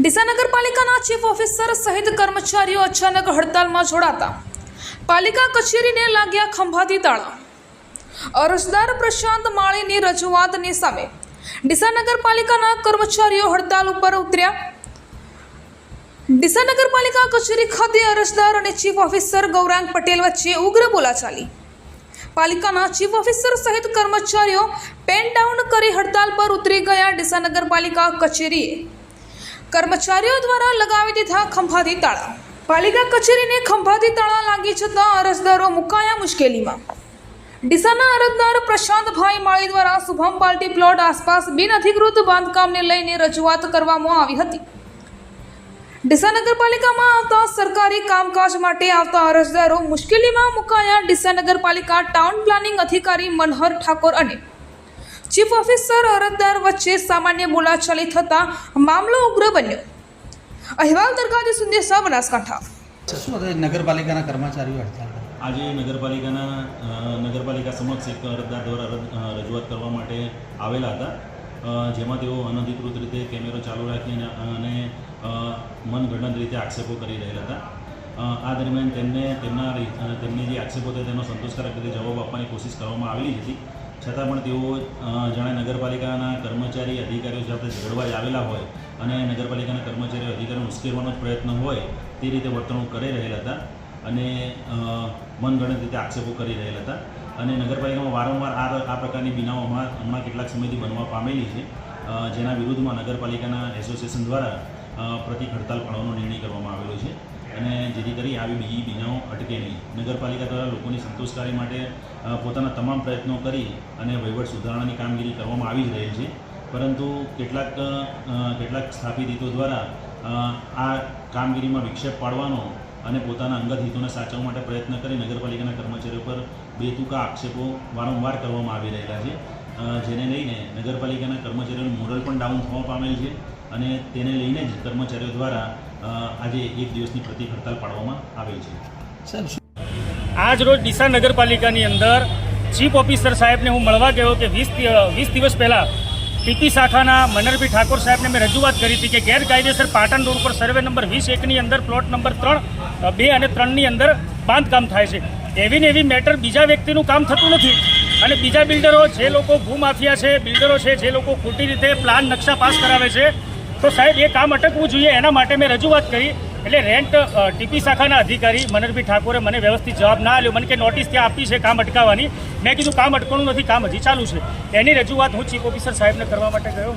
ડીસા નગરપાલિકાના chief officer સહિત કર્મચારીઓ અચાનક હડતાલમાં જોડાતા. પાલિકા કચેરીને લાગ્યા ખંભાતી તાળા. અરજદાર પ્રશાંત માળીની રજૂઆતની સામે ડીસા નગરપાલિકાના કર્મચારીઓ હડતાલ ઉપર ઉતર્યા. ડીસા નગરપાલિકા કચેરી ખાતે અરજદાર અને ચીફ ઓફિસર ગૌરાંગ પટેલ વચ્ચે ઉગ્ર બોલાચાલી. પાલિકાના ચીફ ઓફિસર સહિત કર્મચારીઓ પેન ડાઉન કરી હડતાલ પર ઉતરી ગયા ડીસા નગરપાલિકા કચેરીએ. કર્મચારીઓ દ્વારા લગાવી દીધા ખંભાતી તાળા. પાલિકા કચેરીને ખંભાતી તાળા લાગી જતાં અરજદારો મુકાયા મુશ્કેલીમાં. ડીસાના અરજદાર પ્રશાંતભાઈ માળી દ્વારા શુભમ પાર્ટી પ્લોટ આસપાસ બિનઅધિકૃત બાંધકામને લઈને રજૂઆત કરવામાં આવી હતી. ડીસા નગરપાલિકામાં આવતા સરકારી કામકાજ માટે આવતા અરજદારો મુશ્કેલીમાં મુકાયા ડીસા નગરપાલિકા ટાઉન પ્લાનિંગ અધિકારી મનહર ઠાકોર અને ચીફ ઓફિસર અરજદાર વચ્ચે સામાન્ય બોલાચાલી થતા મામલો ઉગ્ર બન્યો. અહેવાલ દરગાજી સંદેશા બનાસકાંઠા. શું નગરપાલિકાના કર્મચારીઓ હડતાલ? આજે નગરપાલિકાના નગરપાલિકા સમક્ષ એક અરજદાર દ્વારા રજૂઆત કરવા માટે આવેલા હતા. જેમાં તેઓ અનધિકૃત રીતે કેમેરો ચાલુ રાખીને અને અ, મનગણત રીતે આક્ષેપો કરી રહેલા હતા. આ દરમિયાન તેમને તેમના તેમની જે આક્ષેપો હતા તેનો સંતોષકારક રીતે જવાબ આપવાની કોશિશ કરવામાં આવેલી હતી. છતાં પણ તેઓ જાણે નગરપાલિકાના કર્મચારી અધિકારીઓ સાથે ઝઘડવા જ આવેલા હોય અને નગરપાલિકાના કર્મચારીઓ અધિકારીઓ ઉશ્કેરવાનો જ પ્રયત્ન હોય તે રીતે વર્તણૂક કરી રહેલા હતા અને મનગણિત રીતે આક્ષેપો કરી રહેલા હતા. અને નગરપાલિકામાં વારંવાર આ આ પ્રકારની બિનાઓ હમણાં કેટલાક સમયથી બનવા પામેલી છે. જેના વિરુદ્ધમાં નગરપાલિકાના એસોસિએશન દ્વારા પ્રતિક હડતાલ પાડવાનો નિર્ણય કરવામાં આવેલો છે. અને જેથી કરી આવી બીજી બીજાઓ અટકે નહીં. નગરપાલિકા દ્વારા લોકોની સંતોષકારી માટે પોતાના તમામ પ્રયત્નો કરી અને વહીવટ સુધારણાની કામગીરી કરવામાં આવી જ રહેલ છે. પરંતુ કેટલાક કેટલાક સ્થાપિત હિતો દ્વારા આ કામગીરીમાં વિક્ષેપ પાડવાનો અને પોતાના અંગત હિતોને સાચવવા માટે પ્રયત્ન કરી નગરપાલિકાના કર્મચારીઓ પર બેતુકા આક્ષેપો વારંવાર કરવામાં આવી રહેલા છે. જેને લઈને નગરપાલિકાના કર્મચારીઓનું મોરલ પણ ડાઉન થવા પામેલ છે અને તેને લઈને જ કર્મચારીઓ દ્વારા આજે એક દિવસની પ્રતિક હડતાલ પાડવામાં આવેલ છે. આજ રોજ ડીસા નગરપાલિકાની અંદર ચીફ ઓફિસર સાહેબને હું મળવા ગયો કે વીસ વીસ દિવસ પહેલાં પીપી શાખાના મનરભી ઠાકોર સાહેબને મેં રજૂઆત કરી હતી કે ગેરકાયદેસર પાટણ રોડ પર સર્વે નંબર વીસ એકની અંદર, પ્લોટ નંબર ત્રણ બે અને ત્રણની અંદર બાંધકામ થાય છે. એવી ને એવી મેટર બીજા વ્યક્તિનું કામ થતું નથી. અને બીજા બિલ્ડરો જે લોકો ભૂમાફિયા છે, બિલ્ડરો છે, જે લોકો ખોટી રીતે પ્લાન નકશા પાસ કરાવે છે તો સાહેબ એ કામ અટકવું જોઈએ. એના માટે મેં રજૂઆત કરી. એટલે રેન્ટ ટીપી શાખાના અધિકારી મનરભી ઠાકોરે મને વ્યવસ્થિત જવાબ ના આપ્યો. મને કે નોટિસ ત્યાં આપી છે કામ અટકાવવાની. મેં કીધું, કામ અટકવાનું નથી, કામ હજી ચાલુ છે. એની રજૂઆત હું ચીફ ઓફિસર સાહેબને કરવા માટે ગયો.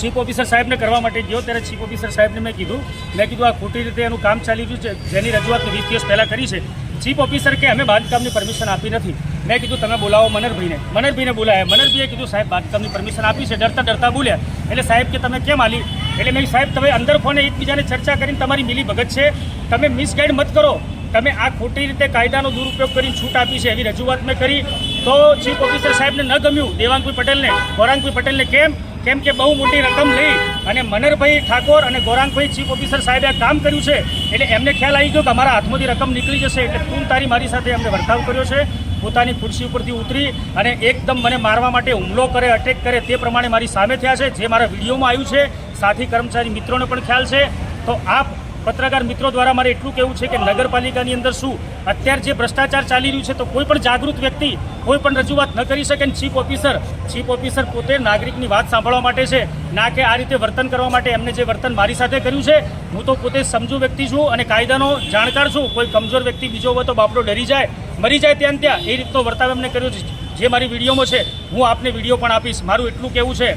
ચીફ ઓફિસર સાહેબને કરવા માટે ગયો. ત્યારે ચીફ ઓફિસર સાહેબને મેં કીધું મેં કીધું, આ ખોટી રીતે એનું કામ ચાલી રહ્યું છે. જેની રજૂઆત વીસ દિવસ પહેલાં કરી છે. ચીફ ઓફિસર કે, અમે બાંધકામની પરમિશન આપી નથી. મેં કીધું તમે બોલાવો મનરભાઈને મનરભાઈને બોલાયા. મનરભાઈએ કીધું, સાહેબ બાંધકામની પરમિશન આપી છે, ડરતા ડરતા બોલ્યા. એટલે સાહેબ કે, તમે કેમ આલી? એટલે મેં સાહેબ, તમે અંદર ફોને એકબીજાને ચર્ચા કરીને તમારી મિલી ભગત છે. તમે મિસગાઈડ મત કરો. તમે આ ખોટી રીતે કાયદાનો દુરુપયોગ કરીને છૂટ આપી છે એવી રજૂઆત મેં કરી. તો ચીફ ઓફિસર સાહેબને ન ગમ્યું. દેવાંગભાઈ પટેલને, ગૌરાંગભાઈ પટેલને કેમ? કેમ કે બહુ મોટી રકમ લઈ અને મનરભાઈ ઠાકોર અને ગૌરાંગભાઈ ચીફ ઓફિસર સાહેબે આ કામ કર્યું છે. એટલે એમને ખ્યાલ આવી ગયો કે અમારા હાથમાંથી રકમ નીકળી જશે. એટલે તું તારી મારી સાથે એમને વર્તાવ કર્યો છે. પોતાની ખુરશી ઉપરથી ઉતરી અને એકદમ મને મારવા માટે હુમલો કરે અટેક કરે તે પ્રમાણે મારી સામે થયા છે, જે મારા વિડીયોમાં આવ્યું છે. સાથી કર્મચારી મિત્રોને પણ ખ્યાલ છે. તો આપ પત્રકાર મિત્રો દ્વારા મારે એટલું કહેવું છે કે નગરપાલિકાની અંદર શું? અત્યારે જે ભ્રષ્ટાચાર ચાલી રહ્યું છે તો કોઈ પણ જાગૃત વ્યક્તિ કોઈ પણ રજૂઆત ન કરી શકે ચીફ ઓફિસર ચીફ ઓફિસર પોતે નાગરિકની વાત સાંભળવા માટે છે, ના કે આ રીતે વર્તન કરવા માટે એમને જે વર્તન મારી સાથે કર્યું છે, હું તો પોતે સમજુ વ્યક્તિ છું અને કાયદાનો જાણકાર છું. કોઈ કમજોર વ્યક્તિ બીજો હોય તો બાપડો ડરી જાય. મરી જાય ત્યાં ત્યાં, એ રીતનો વર્તાવ એમને કર્યો છે. જે મારી વિડીયોમાં છે, હું આપને વીડિયો પણ આપીશ. મારું એટલું કહેવું છે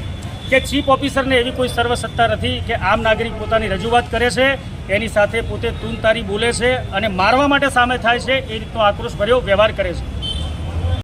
કે ચીફ ઓફિસરને એવી કોઈ સર્વસત્તા નથી કે આમ નાગરિક પોતાની રજૂઆત કરે છે, એની સાથે પોતે તુનતારી બોલે છે અને મારવા માટે સામે થાય છે, એ રીતનો આક્રોશ ભર્યો વ્યવહાર કરે છે.